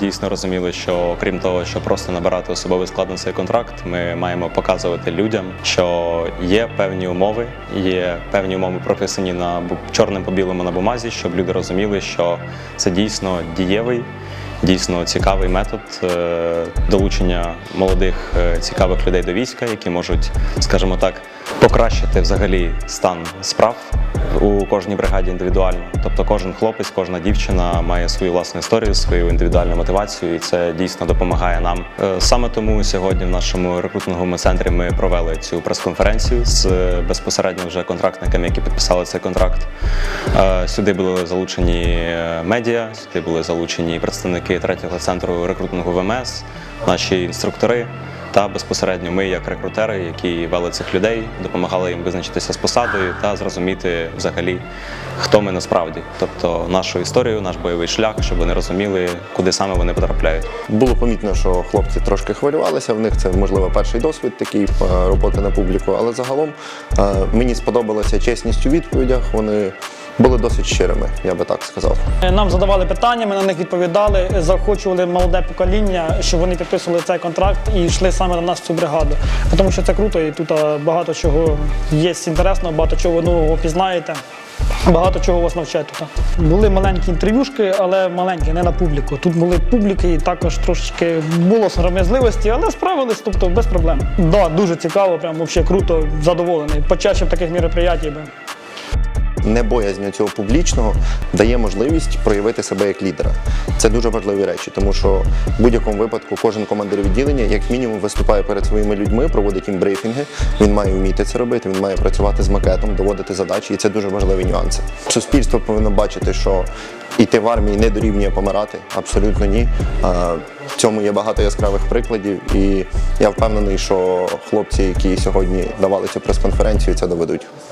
дійсно розуміли, що крім того, що просто набирати особовий склад на цей контракт, ми маємо показувати людям, що є певні умови, є певні умови прописані на чорним по білому на бумазі, щоб люди розуміли, що це дійсно дієвий. Дійсно цікавий метод е, долучення молодих е, цікавих людей до війська, які можуть, скажімо так, покращити взагалі стан справ у кожній бригаді індивідуально. Тобто кожен хлопець, кожна дівчина має свою власну історію, свою індивідуальну мотивацію, і це дійсно допомагає нам. Е, Саме тому сьогодні в нашому рекрутинговому центрі ми провели цю прес-конференцію з е, безпосередньо вже контрактниками, які підписали цей контракт. Е, Сюди були залучені медіа, сюди були залучені представники третього центру рекрутингу ВМС, наші інструктори. Та безпосередньо ми, як рекрутери, які вели цих людей, допомагали їм визначитися з посадою та зрозуміти взагалі, хто ми насправді, тобто нашу історію, наш бойовий шлях, щоб вони розуміли, куди саме вони потрапляють. Було помітно, що хлопці трошки хвилювалися. В них це можливо перший досвід такий е, роботи на публіку, але загалом е, мені сподобалася чесність у відповідях. Вони були досить щирими, я би так сказав. Нам задавали питання, ми на них відповідали, заохочували молоде покоління, щоб вони підписували цей контракт і йшли саме на нас в цю бригаду. Тому що це круто, і тут багато чого є інтересного, багато чого нового пізнаєте. Багато чого вас навчать тут. Були маленькі інтерв'юшки, але маленькі, не на публіку. Тут були публіки, і також трошки було сором'язливості, але справились, тобто без проблем. Да, дуже цікаво, прям взагалі круто, задоволений. Почаще б таких мероприятій би. Небоязнь цього публічного дає можливість проявити себе як лідера. Це дуже важливі речі, тому що в будь-якому випадку кожен командир відділення, як мінімум, виступає перед своїми людьми, проводить їм брифінги. Він має вміти це робити, він має працювати з макетом, доводити задачі, і це дуже важливі нюанси. Суспільство повинно бачити, що йти в армії не дорівнює помирати. Абсолютно ні. В цьому є багато яскравих прикладів, і я впевнений, що хлопці, які сьогодні давали цю прес-конференцію, це доведуть.